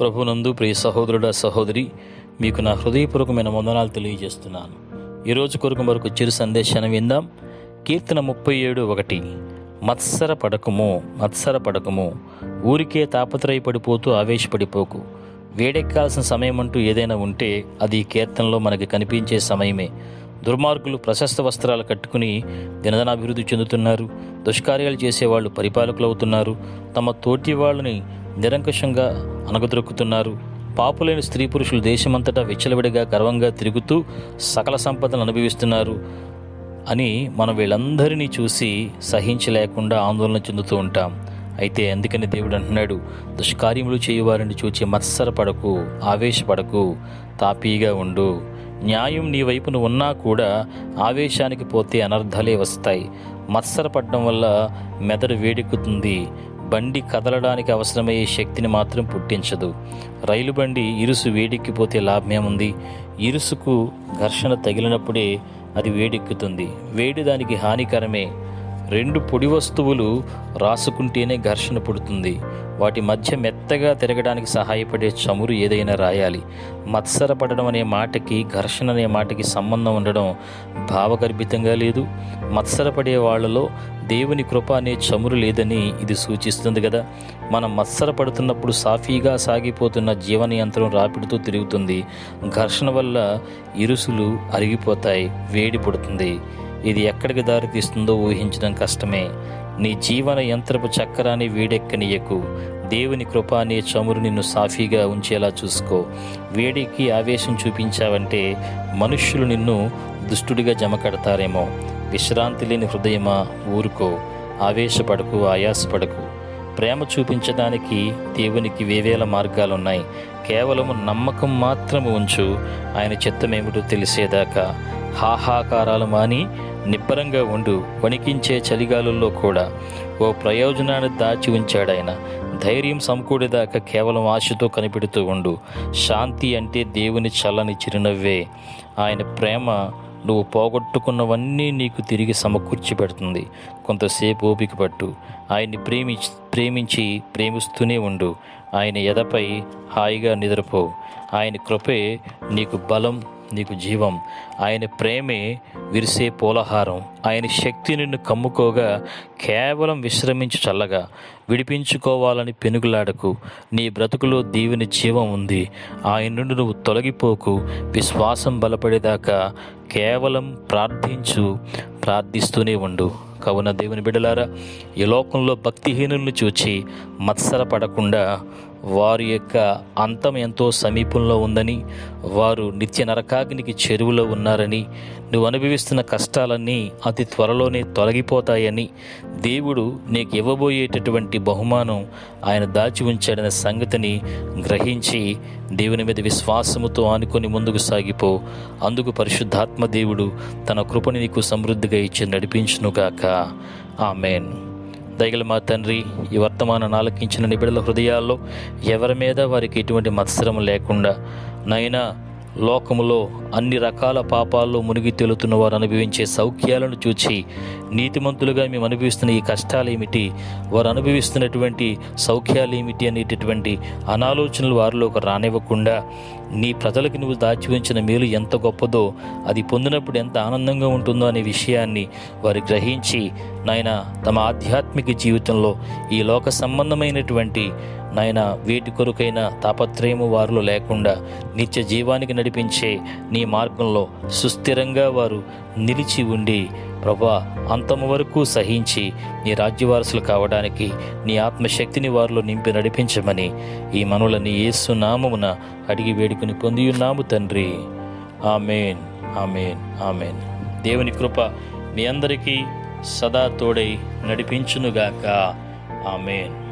ప్రభునందు ప్రియ సహోదరుడ సహోదరి మీకు నా హృదయపూర్వకమైన వందనాలు తెలియజేస్తున్నాను. ఈరోజు కొరకు మరొక చిరు సందేశాన్ని విందాం. కీర్తన ముప్పై ఏడు ఒకటి. మత్సర పడకము మత్సర పడకము. ఊరికే తాపత్రయపడిపోతూ ఆవేశపడిపోకు. వేడెక్కాల్సిన సమయం అంటూ ఏదైనా ఉంటే అది కీర్తనలో మనకి కనిపించే సమయమే. దుర్మార్గులు ప్రశస్త వస్త్రాలు కట్టుకుని దినదనాభివృద్ధి చెందుతున్నారు. దుష్కార్యాలు చేసేవాళ్ళు పరిపాలకులు అవుతున్నారు తమ తోటి వాళ్ళని నిరంకుశంగా అనగదొరుకుతున్నారు పాపులైన స్త్రీ పురుషులు దేశమంతటా విచ్చలవిడిగా గర్వంగా తిరుగుతూ సకల సంపదను అనుభవిస్తున్నారు అని మనం వీళ్ళందరినీ చూసి సహించలేకుండా ఆందోళన చెందుతూ ఉంటాం. అయితే అందుకని దేవుడు అంటున్నాడు దుష్కార్యములు చేయువారిని చూచి మత్సరపడకు ఆవేశపడకు తాపీగా ఉండు. న్యాయం నీ వైపున ఉన్నా కూడా ఆవేశానికి పోతే అనర్థాలే వస్తాయి. మత్సరపడడం వల్ల మెదడు వేడెక్కుతుంది. బండి కదలడానికి అవసరమయ్యే శక్తిని మాత్రం పుట్టించదు. రైలు బండి ఇరుసు వేడెక్కిపోతే లాభమేముంది? ఇరుసుకు ఘర్షణ తగిలినప్పుడే అది వేడెక్కుతుంది. వేడి దానికి హానికరమే. రెండు పొడి వస్తువులు రాసుకుంటేనే ఘర్షణ పుడుతుంది. వాటి మధ్య మెత్తగా తిరగడానికి సహాయపడే చమురు ఏదైనా రాయాలి. మత్సరపడడం అనే మాటకి ఘర్షణ అనే మాటకి సంబంధం ఉండడం భావగర్భితంగా లేదు. మత్సరపడే వాళ్ళలో దేవుని కృప అనే చమురు లేదని ఇది సూచిస్తుంది కదా. మనం మత్సరపడుతున్నప్పుడు సాఫీగా సాగిపోతున్న జీవన యంత్రం రాపిడుతూ తిరుగుతుంది. ఘర్షణ వల్ల ఇరుసులు అరిగిపోతాయి వేడి పుడుతుంది. ఇది ఎక్కడికి దారితీస్తుందో ఊహించడం కష్టమే. నీ జీవన యంత్రపు చక్రాన్ని వేడెక్కనీయకు. దేవుని కృప అనే చమురు నిన్ను సాఫీగా ఉంచేలా చూసుకో. వేడికి ఆవేశం చూపించావంటే మనుష్యులు నిన్ను దుష్టుడిగా జమ కడతారేమో విశ్రాంతి లేని హృదయమా? ఊరుకో. ఆవేశపడకు ఆయాసపడకు. ప్రేమ చూపించడానికి దేవునికి వేవేల మార్గాలున్నాయి. కేవలం నమ్మకం మాత్రము ఉంచు. ఆయన చిత్తమేమిటో తెలిసేదాకా. హాహాకారాలు మాని నిబ్బరంగా ఉండు వణికించే చలిగాలుల్లో కూడా. ఓ ప్రయోజనాన్ని దాచి ఉంచాడాయన. ధైర్యం సమకూడేదాకా కేవలం ఆశతో కనిపెడుతూ ఉండు. శాంతి అంటే దేవుని చల్లని చిరునవ్వే. ఆయన ప్రేమ నువ్వు పోగొట్టుకున్నవన్నీ నీకు తిరిగి సమకూర్చి పెడుతుంది. కొంతసేపు ఓపిక పట్టు. ఆయన్ని ప్రేమించి ప్రేమించి ప్రేమిస్తూనే ఉండు. ఆయన ఎదపై హాయిగా నిద్రపో. ఆయన కృపే నీకు బలం నీకు జీవం. ఆయన ప్రేమే విరిసే పోలహారం. ఆయన శక్తి నిన్ను కమ్ముకోగా కేవలం విశ్రమించు చల్లగా. విడిపించుకోవాలని పెనుగులాడకు. నీ బ్రతుకులో దీవుని జీవం ఉంది. ఆయన నుండి నువ్వు తొలగిపోకు. విశ్వాసం బలపడేదాకా కేవలం ప్రార్థించు ప్రార్థిస్తూనే ఉండు. కావున దేవుని బిడ్డలారా ఈ లోకంలో భక్తిహీనుల్ని చూచి మత్సరపడకుండా వారి యొక్క అంతం ఎంతో సమీపంలో ఉందని వారు నిత్య నరకాగ్నికి చెరువులో ఉన్నారని నువ్వు అనుభవిస్తున్న కష్టాలన్నీ అతి త్వరలోనే తొలగిపోతాయని దేవుడు నీకు ఇవ్వబోయేటటువంటి బహుమానం ఆయన దాచి ఉంచాడనే సంగతిని గ్రహించి దేవుని మీద విశ్వాసముతో ఆనుకొని ముందుకు సాగిపో. అందుకు పరిశుద్ధాత్మ దేవుడు తన కృపని నీకు సమృద్ధిగా ఇచ్చి నడిపించునుగాక. ఆమెన్. దయగల మా తండ్రి ఈ వర్తమానం ఆలకించిన నిబిడల హృదయాల్లో ఎవరి మీద వారికి ఎటువంటి మత్సరం లేకుండా నైనా లోకములో అన్ని రకాల పాపాల్లో మునిగి తేలుతున్న వారు అనుభవించే సౌఖ్యాలను చూచి నీతిమంతులుగా మేము అనుభవిస్తున్న ఈ కష్టాలు ఏమిటి వారు అనుభవిస్తున్నటువంటి సౌఖ్యాలు ఏమిటి అనేటటువంటి అనాలోచనలు వారిలోకి రానివ్వకుండా నీ ప్రజలకు నువ్వు దాచి ఉంచిన మేలు ఎంత గొప్పదో అది పొందినప్పుడు ఎంత ఆనందంగా ఉంటుందో అనే విషయాన్ని వారు గ్రహించి నాయన తమ ఆధ్యాత్మిక జీవితంలో ఈ లోక సంబంధమైనటువంటి నాయన వేటి కొరకైన తాపత్రయము వారిలో లేకుండా నిత్య జీవానికి నడిపించే నీ మార్గంలో సుస్థిరంగా వారు నిలిచి ఉండి ప్రభా అంతము వరకు సహించి నీ రాజ్యవారసులు కావడానికి నీ ఆత్మశక్తిని వారిలో నింపి నడిపించమని ఈ మనులని యేసు నామమున అడిగి వేడుకుని పొందియున్నాము తండ్రి. Amen amen amen. దేవుని కృప మీ అందరికీ సదా తోడై నడిపించునుగాక. ఆమెన్.